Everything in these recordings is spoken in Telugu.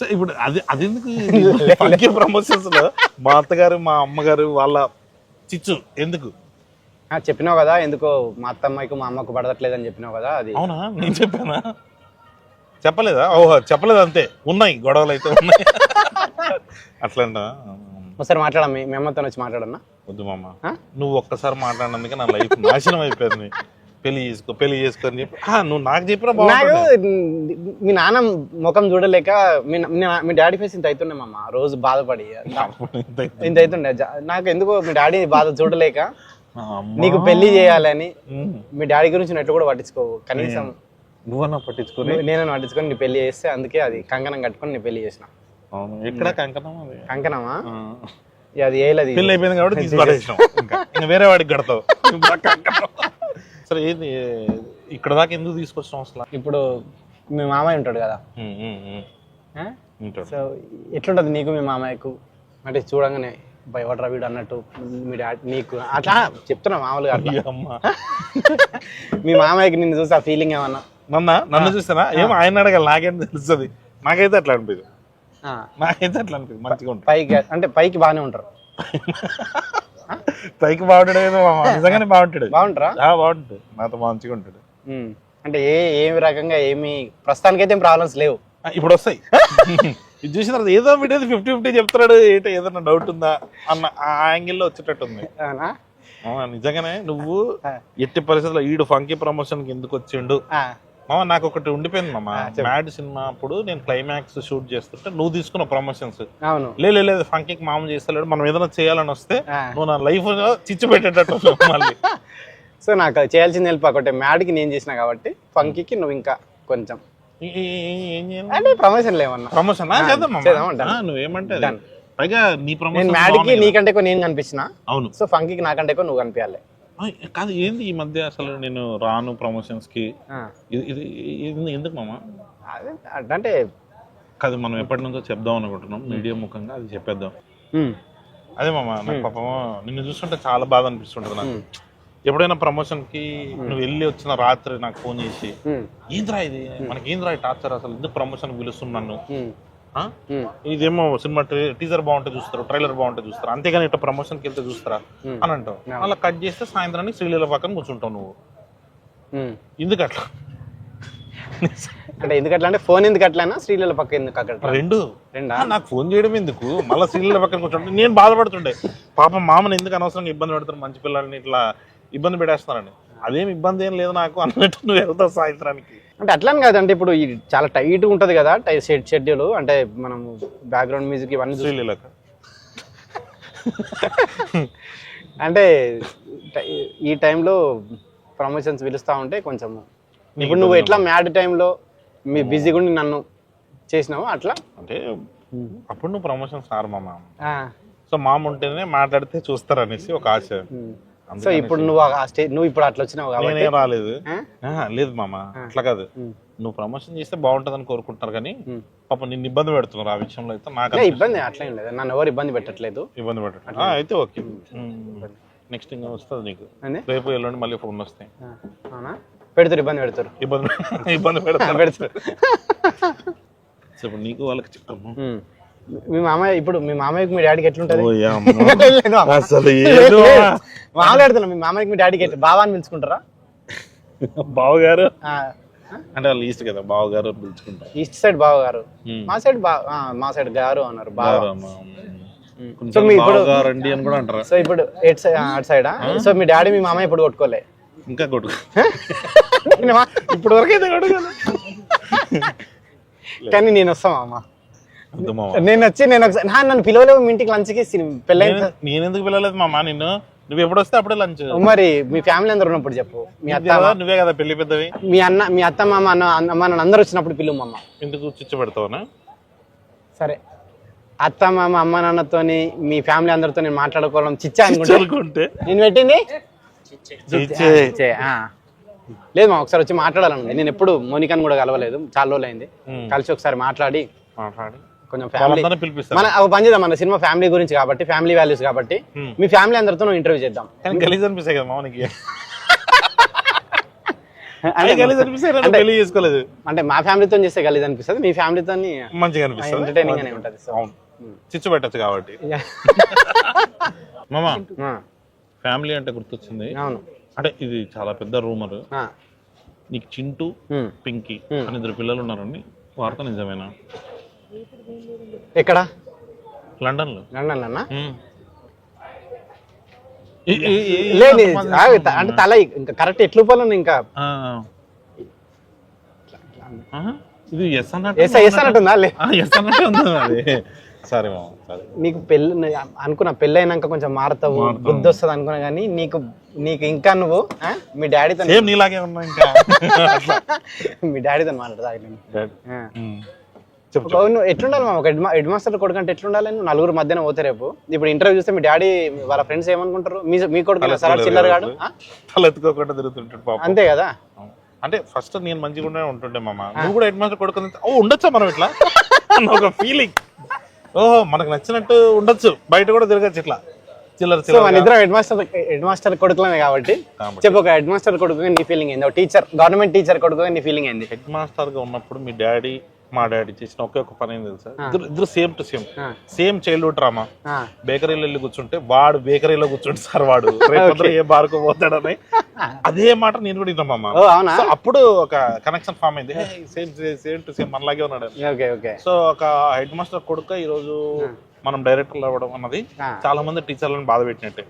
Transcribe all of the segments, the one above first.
సో ఇప్పుడు అది అది ఎందుకు ప్రమోషన్స్లో. మా అత్తగారు మా అమ్మగారు వాళ్ళ చిచ్చు? ఎందుకు? ఆ, చెప్పినావు కదా ఎందుకో మా అత్తమ్మకి మా అమ్మకు పడట్లేదని చెప్పినావు కదా అది. అవునా? నేను చెప్పానా? చెప్పలేదా? ఓహో చెప్పలేదు అంతే. ఉన్నాయి గొడవలు అయితే ఉన్నాయి. అట్లంట? ఒకసారి మాట్లాడమ్మా మీ అమ్మతో వచ్చి మాట్లాడన్నా. వద్దు మామ? నువ్వు ఒక్కసారి మాట్లాడినందుకే నా లైఫ్ నాశనం అయిపోయింది. పెళ్ళి చేసుకో పెళ్ళి చేసుకో అని చెప్పి. ఆ, నువ్వు నాకు చెప్పినా నాకు బాగుంటుంది మీ నాన్న ముఖం చూడలేక మీ మీ- మీ డాడీ ఫేస్ ఇంత అవుతుండే మామ రోజు బాధపడి. ఇంత అవుతుండే జ- నాకు ఎందుకో మీ డాడీ బాధ చూడలేక అమ్మా. నీకు పెళ్ళి చేయాలని ఉమ్. మీ డాడీ గురించి నువ్వు ఎట్లా కూడా పట్టించుకోవు కనీసం నువ్వన్నా పట్టించుకొని? నేను పట్టించుకొని నీ పెళ్ళి చేస్తే అందుకే అది కంకణం కట్టుకొని నీ పెళ్ళి చేసిన. అవును. ఎక్కడ కంకణం అది? కంకణమా? ఆ. ఇక అది ఏలది. పెళ్ళి అయిపోయింది కాబట్టి తీసి పడేసినాం. ఇంకా. ఇంకా వేరే వాడికి కడతావు. కంకణం. సరే ఏంది? ఇక్కడ దాకా ఎందుకు తీసుకొచ్చినాం అసలు ఇప్పుడు మీ మామయ్య ఉంటాడు కదా. సో ఎట్లుంటది నీకు మీ మామయ్యకు? అంటే చూడంగానే భయపడరా వీడు అన్నట్టు మీ డాడీ నీకు అట్లా చెప్తున్నా మామూలుగా అట్లా. మీ మామయ్యకి నిన్ను చూసి ఆ ఫీలింగ్ ఏమన్నా? నన్న నన్ను చూస్తానా? ఏమో ఆయన అడగాలి నాకేం తెలుస్తుంది. నాకైతే అట్లా అనిపించదు ఆ, నాకైతే అట్లా అనిపించదు మంచిగా ఉంటుంది పైకి అంటే పైకి బాగానే ఉంటారు. పైకి బాగుంటాడు ఏదో. నిజంగానే బాగుంటాడు బాగుంటారా బాగుంటాడు నాతో మంచిగా ఉంటాడు. అంటే ఏ ఏమి రకంగా ఏమి ప్రస్తుతానికైతే ఏం ప్రాబ్లమ్స్ లేవు ఇప్పుడు వస్తాయి ఇది చూసిన తర్వాత ఏదో బిడ్డది ఫిఫ్టీ ఫిఫ్టీ చెప్తున్నాడు ఏంటో ఏదైనా డౌట్ ఉందా అన్న ఆ యాంగిల్లో వచ్చేటట్టు ఉంది అవునా? మామ, నిజంగానే నువ్వు. ఎట్టి పరిస్థితుల్లో ఈడు ఫంకీ ప్రమోషన్కి ఎందుకు వచ్చిండు మామ నాకు ఒకటి ఉండిపోయింది మామ. మ్యాడ్ సినిమా అప్పుడు నేను క్లైమాక్స్ షూట్ చేస్తుంటే నువ్వు తీసుకున్న ప్రమోషన్స్. అవును. లే లే, లేదు ఫంకీకి మామ చేస్తలేడు. మనం ఏదైనా చేయాలని వస్తే. నువ్వు నా లైఫ్ చిచ్చు పెట్టేటట్టు మళ్ళీ. సో నాకు చేయాల్సింది హెల్ప్ ఒకటి. మ్యాడ్కి నేను చేసిన కాబట్టి ఫంకీకి నువ్వు ఇంకా కొంచెం. అంటే ప్రమోషన్ లేవన్నా ప్రమోషన్? చేద్దాం నువ్వేమంటే. పైగా నీ ప్రమోషన్ మ్యాడ్కి నీకంటే ఎక్కువ నేను కనిపించిన అవును. సో ఫంకీకి నాకంటే ఎక్కువ నువ్వు కనిపించాలి. కాదు ఏంది ఈ మధ్య అసలు నేను రాను ప్రమోషన్స్కి ఆ. ఇది ఇది ఎందుకు మామ? అంటే కాదు మనం ఎప్పటి నుంచో చెప్దాం అనుకుంటున్నాం మీడియా ముఖంగా అది చెప్పేద్దాం. అదే మామ నాకు పాపం నిన్ను చూస్తుంటే చాలా బాధ అనిపిస్తుంటది నాకు. ఎప్పుడైనా ప్రమోషన్కి నువ్వు వెళ్ళి వచ్చిన రాత్రి నాకు ఫోన్ చేసి ఏంద్రా ఇది? మనకి ఏంద్రా టార్చర్ అసలు? ఎందుకు ప్రమోషన్ పిలుస్తున్నాను ఇదేమో సినిమా టీజర్ బాగుంటే చూస్తారు ట్రైలర్ బాగుంటే చూస్తారు? అంతేగాని ఇట్లా ప్రమోషన్కి వెళ్తే చూస్తారా. అని అంటావు. అలా కట్ చేస్తే సాయంత్రానికి శ్రీలీల పక్కన కూర్చుంటావు నువ్వు. ఎందుకు అట్లా? అంటే ఎందుకు అట్లా? అంటే ఫోన్ ఎందుకు అట్లా శ్రీల పక్క ఎందుకు అక్కడ? రెండు. రెండా? నాకు ఫోన్ చేయడం ఎందుకు? మళ్ళీ శ్రీలీల పక్కన కూర్చుంటే నేను బాధపడుతుండే. పాపం మామని ఎందుకు అనవసరంగా ఇబ్బంది పెడతారు మంచి పిల్లల్ని ఇట్లా ఇబ్బంది పెట్టేస్తున్నారని. అదేం ఇబ్బంది ఏం లేదు నాకు అన్నట్టు నువ్వు వెళ్తావు సాయంత్రానికి. అంటే అట్లని కాదు అంటే ఇప్పుడు ఇది చాలా టైట్ ఉంటది కదా టై షెడ్ షెడ్యూల్ అంటే మనం బ్యాక్గ్రౌండ్ మ్యూజిక్ ఇవన్నీ చూసి అంటే ఈ టైంలో ప్రమోషన్స్ పిలుస్తా ఉంటే కొంచెం ఇప్పుడు నువ్వు ఎట్లా మ్యాడ్ టైంలో మీ బిజీగా ఉండి నన్ను చేసినావు అట్లా? అంటే అప్పుడు నువ్వు ప్రమోషన్ సార్ మామ. సో మామ ఉంటేనే మాట్లాడితే చూస్తారు అనేసి ఒక ఆశ. సో. ఇప్పుడు నువ్వు ఆ స్టేజ్ నువ్వు ఇప్పుడు అట్లా వచ్చినావు కాబట్టి నేనేం రాలేదు? ఆహా, లేదు మామ అట్లా కాదు. నువ్వు ప్రమోషన్ చేస్తే బాగుంటుందని కోరుకుంటారు కానీ. పాపం నిన్ను ఇబ్బంది పెడుతున్నారు ఆ విషయంలో అయితే నాకు లే, ఇబ్బంది అట్లేం లేదు. నన్ను ఎవరు ఇబ్బంది పెట్టట్లేదు. ఇబ్బంది పెట్టడం అయితే ఓకే. నెక్స్ట్ ఇంకా వస్తుంది నీకు. అని రేపు ఎల్లుండి మళ్ళీ ఫోన్ వస్తాయి. ఆ, అవునా? పెడతారు ఇబ్బంది పెడతారు ఇబ్బంది ఇబ్బంది పెడతారు. పెడతారు సో ఇప్పుడు నీకు వాళ్ళకి చెప్తాము ఉమ్. మీ మామయ్య ఇప్పుడు మీ మామయ్యకి మీ డాడీకి ఎట్లుంటది? ఓ యమ్మ. లేదు మామ. అసలు ఏదో లేదు. అడుగుతున్నా మీ మామయ్యకి మీ డాడీకి ఎట్లా బావా అని పిలుచుకుంటారా? బావగారు? అంటే వాళ్ళు ఈస్ట్ కదా బావగారు పిలుచుకుంటారు. ఈస్ట్ సైడ్ బావ గారు ఉమ్. మా సైడ్ బా మా సైడ్ గారు అన్నారు బావ. సో మీ ఇప్పుడు బావగారండి అని కూడా అంటారు? సో ఇప్పుడు ఎట్ సైడ్ అటు సైడా? సో మీ డాడీ మీ మామయ్య ఇప్పుడు కొట్టుకోలే. ఇంకా కొట్టు ఇప్పుడు వరకు అయితే కొట్టుకోలే కానీ నేను వస్తాం అమ్మ. నేను వచ్చి నేను ఒకసారి నన్ను పిలవలేవు మీ ఇంటికి లంచ్కి పెళ్ళైన నేను- నేను ఎందుకు పిలవలేదు మామ నిన్ను? నువ్వు ఎప్పుడు వస్తే అప్పుడే లంచ్. మరి మీ ఫ్యామిలీ అందరు ఉన్నప్పుడు చెప్పు. మీ అత్త నువ్వే కదా పెళ్ళి పెద్దవి. మీ అన్న మీ అత్త మామ అన్న అమ్మ నాన్న అందరు వచ్చినప్పుడు పిలువు మమ్మ ఎందుకు చిచ్చు పెడతావనా? సరే. అత్త మామ అమ్మ నాన్నతోని మీ ఫ్యామిలీ అందరితో నేను మాట్లాడుకోవడం చిచ్చా అనుకుంటా. నేను పెట్టింది? చిచ్చే. చిచ్చే, ఆ. లేదు మా ఒకసారి వచ్చి మాట్లాడాలండి నేను ఎప్పుడు మోనికాని కూడా కలవలేదు. చాలా రోజులు అయింది. కలిసి ఒకసారి మాట్లాడి. మాట్లాడి. కొంచెం ఫ్యామిలీ మన ఒక పని చేద్దాం మన సినిమా ఫ్యామిలీ గురించి కాబట్టి ఫ్యామిలీ వాల్యూస్ కాబట్టి. మీ ఫ్యామిలీ అందరితో ఇంటర్వ్యూ చేద్దాం. గలీజ్ అనిపిస్తాయి కదా పెళ్ళి చేసుకోలేదు. అంటే మా ఫ్యామిలీతో చేస్తే గలీజ్ అనిపిస్తుంది మీ ఫ్యామిలీతో మంచిగా అనిపిస్తుంది. ఎంటర్టైనింగ్ ఉంటది సో అవును. చిచ్చు పెట్టచ్చు కాబట్టి. మామ ఫ్యామిలీ అంటే గుర్తొచ్చింది. అవును. అంటే ఇది చాలా పెద్ద రూమర్. నీకు చింటూ. పింకీ. అని ఇద్దరు పిల్లలు ఉన్నారని వార్త నిజమేనా? ఎక్కడ? లండన్లో లండన్ అన్న లేదు అంటే తల ఇంకా కరెక్ట్ ఎట్లు పోలను ఇంకా? ఇది ఎస్ అన్నట్టు ఎస్ ఎస్ అన్నట్టుందా ఎస్ అన్నట్టు ఉంది అది సరే మామ సరే. నీకు పెళ్ళి అనుకున్న పెళ్ళి అయినాక కొంచెం మారుతావు. బుద్ధి వస్తుంది అనుకున్నా కానీ నీకు నీకు ఇంకా నువ్వు? మీ డాడీతో నీలాగే ఉన్నా ఇంకా. మీ డాడీతో మాట్లాడదా నువ్వు ఎట్లుండాలి మా ఒక హెడ్ మాస్టర్ కొడుకు అంటే ఎట్లుండాలి? నువ్వు నలుగురు మధ్యన పోతే రేపు. ఇప్పుడు ఇంటర్వ్యూ చూస్తే మీ డాడీ వాళ్ళ ఫ్రెండ్స్ ఏమనుకుంటారు? మీ మీ కొడుకు సరే చిల్లర గాడు ఆ? తల ఎత్తుకోకుండా తిరుగుతుంటాడు పాపం. అంతే కదా? అంటే ఫస్ట్ నేను మంచిగా ఉంటుండే మామ. నువ్వు కూడా హెడ్ మాస్టర్ కొడుకుని ఓ ఉండొచ్చా మనం ఇట్లా? ఒక ఫీలింగ్ ఓహో మనకు నచ్చినట్టు ఉండొచ్చు. బయట కూడా తిరగచ్చు ఇట్లా. చిల్లర చిల్లర మన ఇద్దరం హెడ్ మాస్టర్ హెడ్ మాస్టర్ కొడుకులమే కాబట్టి. చెప్పు ఒక హెడ్ మాస్టర్ కొడుకు నీ ఫీలింగ్ ఏంది? టీచర్ గవర్నమెంట్ టీచర్ కొడుకు నీ ఫీలింగ్ ఏంది? హెడ్ మాస్టర్గా ఉన్నప్పుడు మీ డాడీ మా డాడీ చేసిన ఒకే ఒక పని ఏం తెలుసా? ఇద్దరు ఇద్దరు same to same. Same childhood drama. బేకరీలో వెళ్ళి కూర్చుంటే వాడు బేకరీలో కూర్చుంటే సార్ వాడు. రేపు ఏ బార్కు పోతాడని. అదే మాట నేను కూడా విన్నామమ్మ అప్పుడు ఒక కనెక్షన్ ఫామ్ అయింది. సేమ్ సేమ్ టు సేమ్ మనలాగే ఉన్నాడు ఓకే ఓకే. సో ఒక హెడ్ మాస్టర్ కొడుక ఈ రోజు మనం డైరెక్టర్లు అవ్వడం అన్నది. చాలా మంది టీచర్లను బాధ పెట్టినట్టే.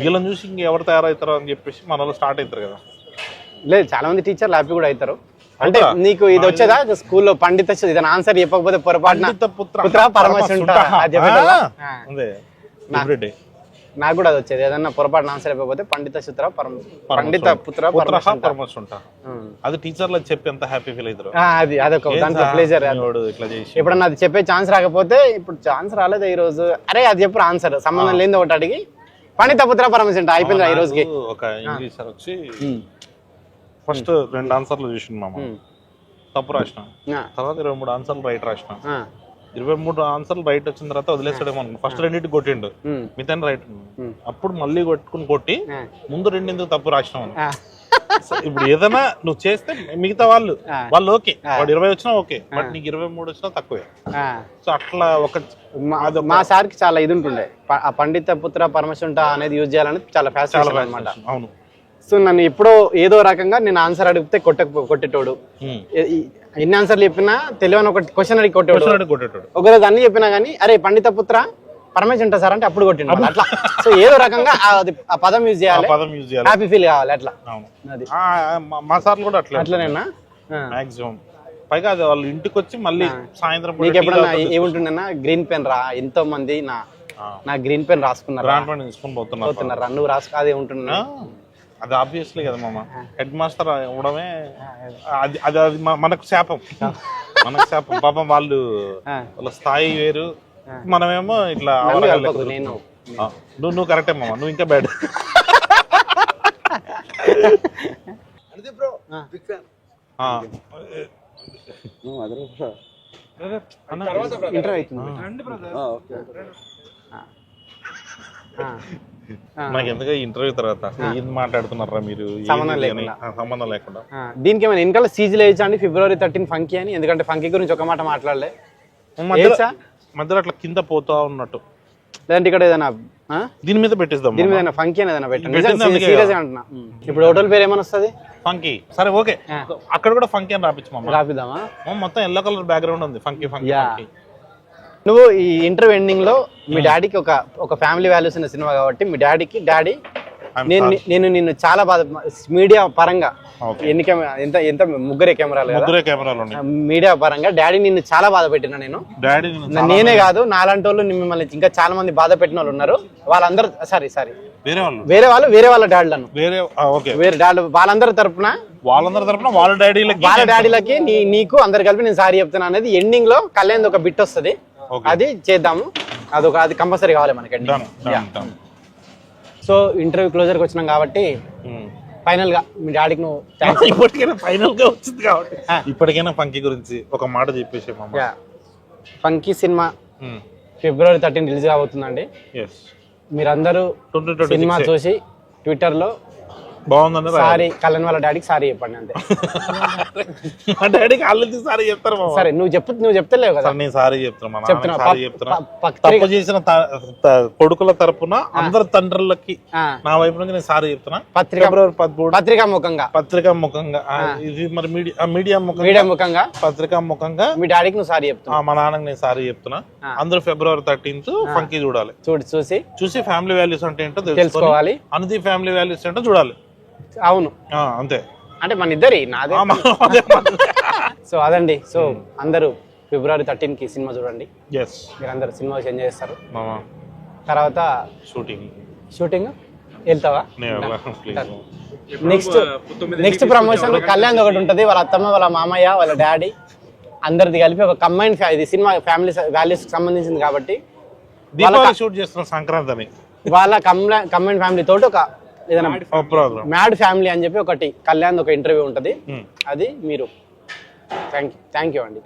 వీళ్ళని చూసి ఇంకెవరు తయారవుతారో అని చెప్పేసి మన వాళ్ళు స్టార్ట్ అవుతారు కదా. లేదు చాలా మంది టీచర్లు హ్యాపీ కూడా అవుతారు. అంటే నీకు ఇది వచ్చేదా? స్కూల్లో పండిత ఇదని ఆన్సర్ చెప్పకపోతే పొరపాటున పుత్ర. ఎవ్రీడే నాకు కూడా అది వచ్చేది. ఏదన్నా పొరపాటున ఆన్సర్ చెప్పకపోతే పండిత చిత్ర పరమ పండిత పుత్ర ఉమ్. అది టీచర్లకు చెప్పి ఎంత హ్యాపీ ఫీల్ అవుతారు అది అదొక దాంట్లో ప్లేజర్ ఎప్పుడన్నా అది చెప్పే ఛాన్స్ రాకపోతే ఇప్పుడు ఛాన్స్ రాలేదు ఈ రోజు? అరే అది చెప్పు ఆన్సర్ సంబంధం లేని ఒకటి అడిగి. పండిత పుత్ర పరమశుంఠ అయిపోయింది ఈ రోజుకి. ఒక ఇంగ్లీష్ సార్ వచ్చి ఫస్ట్ రెండు ఆన్సర్లు ఉమ్. తప్పు రాసిన. తర్వాత ఇరవై మూడు ఆన్సర్లు రైట్ రాసిన. ఇరవై మూడు ఆన్సర్లు రైట్ వచ్చిన తర్వాత వదిలేస్తాడేమో అనుకున్నా. ఫస్ట్ రెండింటి కొట్టిండు. మిగతా రైట్. అప్పుడు మళ్ళీ కొట్టుకుని కొట్టి ముందు రెండిందుకు తప్పు రాసినాం ఇప్పుడు ఏదైనా నువ్వు చేస్తే మిగతా వాళ్ళు. వాళ్ళు ఓకే. వాడు ఇరవై వచ్చినా ఓకే. బట్ నీకు ఇరవై మూడు వచ్చినా తక్కువే. సో అట్లా ఒక మా- సార్కి చాలా ఇది ఉంటుండే. పండిత పుత్ర పరమశుంఠ అనేది యూజ్ చేయాలని చాలా ఫ్యాషన్ అనమాట అవును. సో నన్ను ఎప్పుడో ఏదో రకంగా నేను ఆన్సర్ అడిగితే కొట్టక కొట్టేటోడు. ఎన్ని ఆన్సర్లు చెప్పినా తెలియని ఒక క్వశ్చన్ అడిగి కొట్టేటోడు. ఒకరోజు అన్ని చెప్పినా కానీ అరే పండిత పుత్ర పరమశుంఠ సార్ అంటే అప్పుడు కొట్టిండు అట్లా. సో ఏదో రకంగా ఆ అది- ఆ పదం యూజ్ చేయాలి. పదం యూజ్ చేయాలి. హ్యాపీ ఫీల్ కావాలి అట్లా. అది. మా- సార్లు కూడా అట్లా అట్లనేనా. మాక్సిమం పైగా అది వాళ్ళు ఇంటికి వచ్చి మళ్ళీ సాయంత్రం నీకు ఎప్పుడన్నా గ్రీన్ పెన్ రా ఎంతో మంది నా. నా గ్రీన్ పెన్ రాసుకున్నారు? తీసుకొని పోతున్నారు. నువ్వు రాసు అది ఉంటున్నా అది ఆబ్వియస్లీ కదా మామ. హెడ్ మాస్టర్ అవడమే అది. అది అది మ- మనకు శాపం. మనకు శాపం. పాపం వాళ్ళు. వాళ్ళ స్థాయి వేరు. మనమేమో ఇట్లా నన్ను అవరగాళ్ళు కలపకు, ఎక్కువ నేను. ఆ, నువ్వు నువ్వు కరెక్టే మామ. నువ్వు ఇంకా బ్యాడ్ ఇంటర్ అవుతుంది. ఆ. ఆ. నాకు ఎందుకు ఇంటర్వ్యూ తర్వాత ఏం మాట్లాడుతున్నారా మీరు? సంబంధం? లేకుండా. సంబంధం లేకుండా. దీనికి ఏమైనా వెనకాల సీజీలు వేయచ్చా అండి ఫిబ్రవరి థర్టీన్ ఫంకీ అని? ఎందుకంటే ఫంకీ గురించి ఒక మాట మాట్లాడలే. మధ్యలో అట్లా కింద పోతా ఉన్నట్టు. లేదంటే ఇక్కడ ఏదైనా? దీని మీద పెట్టిస్తాం దీని మీద ఫంకీ అని ఏదైనా పెట్టండి. సీరియస్ అంటున్నా. ఇప్పుడు హోటల్ పేరు ఏమైనా వస్తుంది? ఫంకీ సరే ఓకే. అక్కడ కూడా ఫంకీ అని రాపించు మామ. రాపిద్దామా? మొత్తం ఎల్లో కలర్ బ్యాక్గ్రౌండ్ ఉంది. ఫంకీ. ఫంకీ నువ్వు ఈ ఇంటర్వ్యూ ఎండింగ్లో మీ డాడీకి ఒక ఒక ఫ్యామిలీ వాల్యూస్ ఉన్న సినిమా కాబట్టి మీ డాడీకి డాడీ నేను. నేను నిన్ను చాలా బాధ మీడియా పరంగా. ఎన్ని కెమెరా ఎంత ఎంత ముగ్గురే కెమెరాలు ముగ్గురే కెమెరాలు మీడియా పరంగా డాడీ నిన్ను చాలా బాధ పెట్టినా నేను. డాడీ నేనే కాదు నాలాంటి వాళ్ళు మిమ్మల్ని ఇంకా చాలా మంది బాధ పెట్టిన వాళ్ళు ఉన్నారు. వాళ్ళందరూ సారీ సారీ వేరే వాళ్ళు. వేరే వాళ్ళు వేరే వాళ్ళ డాడీలను వేరే ఓకే వేరే డాడీ వాళ్ళందరి తరపున వాళ్ళందరి తరపున వాళ్ళ డాడీలకి వాళ్ళ డాడీలకి నీకు అందరు కలిపి నేను సారీ చెప్తున్నా అనేది ఎండింగ్లో కళ్యాణ్ ఒక బిట్ వస్తుంది. అది చేద్దాము. అదొక అది కంపల్సరీ కావాలి మనకి సో ఇంటర్వ్యూ క్లోజర్కి వచ్చినాం కాబట్టి ఫైనల్గా మీ డాడీకి నువ్వు ఇప్పటికైనా ఫైనల్గా వచ్చింది కాబట్టి. ఇప్పటికైనా ఫంకీ గురించి ఒక మాట చెప్పేసి funky cinema February thirteen release కాబోతుందండి. మీరందరూ సినిమా చూసి ట్విట్టర్లో బాగుందండి. సారీ కళ్యాణ్ వాళ్ళ డాడీకి సారీ చెప్పండి అంతే. మా డాడీకి వాళ్ళు సారీ చెప్తారు మామ. సరే నువ్వు చెప్పు నువ్వు చెప్తలేవు కదా. సార్ నేను సారీ చెప్తున్నా మా చెప్తున్నా. నాన్నకి సారీ చెప్తున్నా. తప్పు చేసిన త- త- కొడుకుల తరపున అందరి తండ్రులకి ఆ, నా వైపు నుంచి నేను సారీ చెప్తున్నా. పత్రిక ఫిబ్రవరి పదమూడు. పత్రికా ముఖంగా. పత్రికా ముఖంగా. ఆ, ఇది మరి మీడియా మీడియా ముఖంగా. మీడియా ముఖంగా? పత్రికా ముఖంగా. మీ డాడీకి నువ్వు సారీ ఆ, చెప్తున్నావు మా నాన్నకి నేను సారీ చెప్తున్నా. ఆ. అందరూ ఫిబ్రవరి థర్టీన్త్ ఫంకీ చూడాలి. చూడు చూసి. చూసి ఫ్యామిలీ వాల్యూస్ అంటే ఏంటో తెలుసుకోవాలి తెలుసుకోవాలి. అనుది ఫ్యామిలీ వాల్యూస్ ఏంటో చూడాలి. అవును. ఆ, అంతే. అంటే మన ఇద్దరి నాదే. సో అదండి. సో అందరూ ఫిబ్రవరి థర్టీన్కి సినిమా చూడండి. మీరు అందరూ సినిమా ఎంజాయ్ చేస్తారు. మామ. తర్వాత షూటింగ్ షూటింగ్? వెళ్తావా? Please next next promotion Kalyan ఒకటి ఉంటుంది వాళ్ళ అత్తమ్మ వాళ్ళ మామయ్య వాళ్ళ డాడీ అందరిది కలిపి ఒక కంబైన్ ఇది సినిమా ఫ్యామిలీ వాల్యూస్ సంబంధించింది కాబట్టి షూట్ చేస్తున్నాం సంక్రాంతి వాళ్ళ కంబైన్ ఫ్యామిలీ తోటి ఒక ఏదైనా మ్యాడ్ ఫ్యామిలీ అని చెప్పి ఒకటి కళ్యాణ్ ఒక ఇంటర్వ్యూ ఉంటుంది. అది మీరు. థ్యాంక్ యూ థ్యాంక్ యూ అండి.